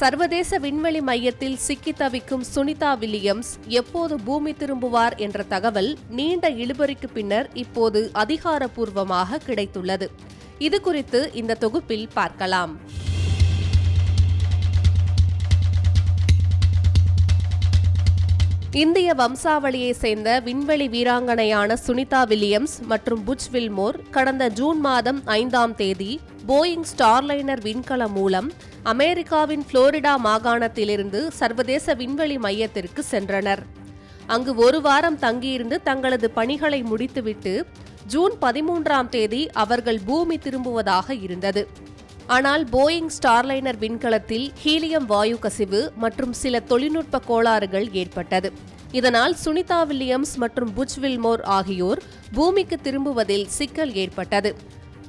சர்வதேச விண்வெளி மையத்தில் சிக்கி தவிக்கும் சுனிதா வில்லியம்ஸ் எப்போது பூமி திரும்புவார் என்ற தகவல் நீண்ட இழுபறிக்கு பின்னர் இப்போது அதிகாரப்பூர்வமாக கிடைத்துள்ளது. இது குறித்து இந்த தொகுப்பில் பார்க்கலாம். இந்திய வம்சாவளியை சேர்ந்த விண்வெளி வீராங்கனையான சுனிதா வில்லியம்ஸ் மற்றும் புட்ச் வில்மோர் கடந்த ஜூன் மாதம் ஐந்தாம் தேதி போயிங் ஸ்டார்லைனர் விண்கலம் மூலம் அமெரிக்காவின் புளோரிடா மாகாணத்திலிருந்து சர்வதேச விண்வெளி மையத்திற்கு சென்றனர். அங்கு ஒரு வாரம் தங்கியிருந்து தங்களது பணிகளை முடித்துவிட்டு ஜூன் பதிமூன்றாம் தேதி அவர்கள் பூமி திரும்புவதாக இருந்தது. ஆனால் போயிங் ஸ்டார்லைனர் விண்கலத்தில் ஹீலியம் வாயு கசிவு மற்றும் சில தொழில்நுட்ப கோளாறுகள் ஏற்பட்டது. இதனால் சுனிதா வில்லியம்ஸ் மற்றும் புச் வில்மோர் ஆகியோர் பூமிக்கு திரும்புவதில் சிக்கல் ஏற்பட்டது.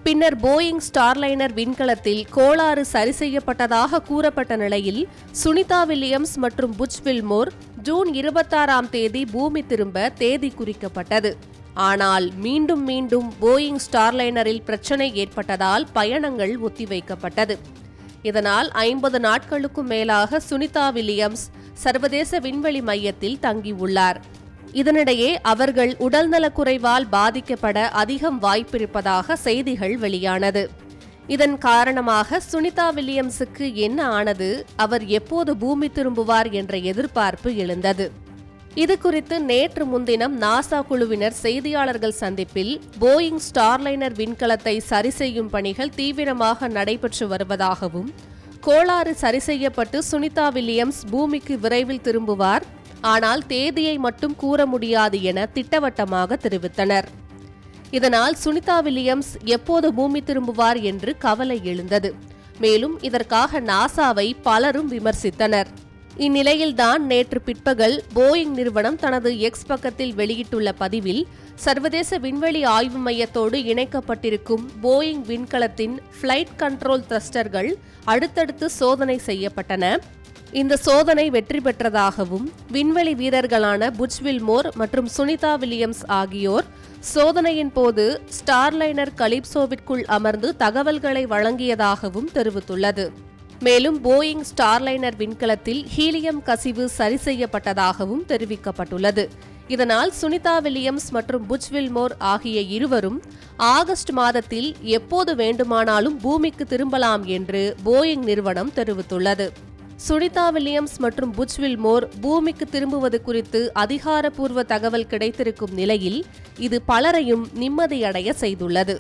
பின்னர் போயிங் ஸ்டார்லைனர் விண்கலத்தில் கோளாறு சரி செய்யப்பட்டதாக கூறப்பட்ட நிலையில் சுனிதா வில்லியம்ஸ் மற்றும் புச் வில்மோர் ஜூன் இருபத்தாறாம் தேதி பூமி திரும்ப தேதி குறிக்கப்பட்டது. ஆனால் மீண்டும் மீண்டும் போயிங் ஸ்டார்லைனரில் பிரச்சனை ஏற்பட்டதால் பயணங்கள் ஒத்திவைக்கப்பட்டது. இதனால் ஐம்பது நாட்களுக்கும் மேலாக சுனிதா வில்லியம்ஸ் சர்வதேச விண்வெளி மையத்தில் தங்கியுள்ளார். இதனிடையே அவர்கள் உடல்நலக்குறைவால் பாதிக்கப்பட அதிகம் வாய்ப்பிருப்பதாக செய்திகள் வெளியானது. இதன் காரணமாக சுனிதா வில்லியம்ஸுக்கு என்ன ஆனது அவர் எப்போது பூமி திரும்புவார் என்ற எதிர்பார்ப்பு எழுந்தது. இது குறித்து நேற்று முன்தினம் நாசா குழுவினர் செய்தியாளர்கள் சந்திப்பில் போயிங் ஸ்டார்லைனர் விண்கலத்தை சரி செய்யும் பணிகள் தீவிரமாக நடைபெற்று வருவதாகவும் கோளாறு சரி செய்யப்பட்டு சுனிதா வில்லியம்ஸ் பூமிக்கு விரைவில் திரும்புவார் ஆனால் தேதியை மட்டும் கூற முடியாது என திட்டவட்டமாக தெரிவித்தனர். இதனால் சுனிதா வில்லியம்ஸ் எப்போது பூமி திரும்புவார் என்று கவலை எழுந்தது. மேலும் இதற்காக நாசாவை பலரும் விமர்சித்தனர். இந்நிலையில்தான் நேற்று பிற்பகல் போயிங் நிறுவனம் தனது எக்ஸ் பக்கத்தில் வெளியிட்டுள்ள பதிவில் சர்வதேச விண்வெளி ஆய்வு மையத்தோடு இணைக்கப்பட்டிருக்கும் போயிங் விண்கலத்தின் ஃபிளைட் கண்ட்ரோல் த்ரஸ்டர்கள் அடுத்தடுத்து சோதனை செய்யப்பட்டன. இந்த சோதனை வெற்றி பெற்றதாகவும் விண்வெளி வீரர்களான புஜ்வில் மோர் மற்றும் சுனிதா வில்லியம்ஸ் ஆகியோர் சோதனையின் போது ஸ்டார்லைனர் கலிப்சோவிற்குள் அமர்ந்து தகவல்களை வழங்கியதாகவும் தெரிவித்துள்ளது. மேலும் போயிங் ஸ்டார்லைனர் விண்கலத்தில் ஹீலியம் கசிவு சரி செய்யப்பட்டதாகவும் தெரிவிக்கப்பட்டுள்ளது. இதனால் சுனிதா வில்லியம்ஸ் மற்றும் புஜ் வில்மோர் ஆகிய இருவரும் ஆகஸ்ட் மாதத்தில் எப்போது வேண்டுமானாலும் பூமிக்கு திரும்பலாம் என்று போயிங் நிறுவனம் தெரிவித்துள்ளது. சுனிதா வில்லியம்ஸ் மற்றும் புஜ் வில்மோர் பூமிக்கு திரும்புவது குறித்து அதிகாரப்பூர்வ தகவல் கிடைத்திருக்கும் நிலையில் இது பலரையும் நிம்மதியடைய செய்துள்ளது.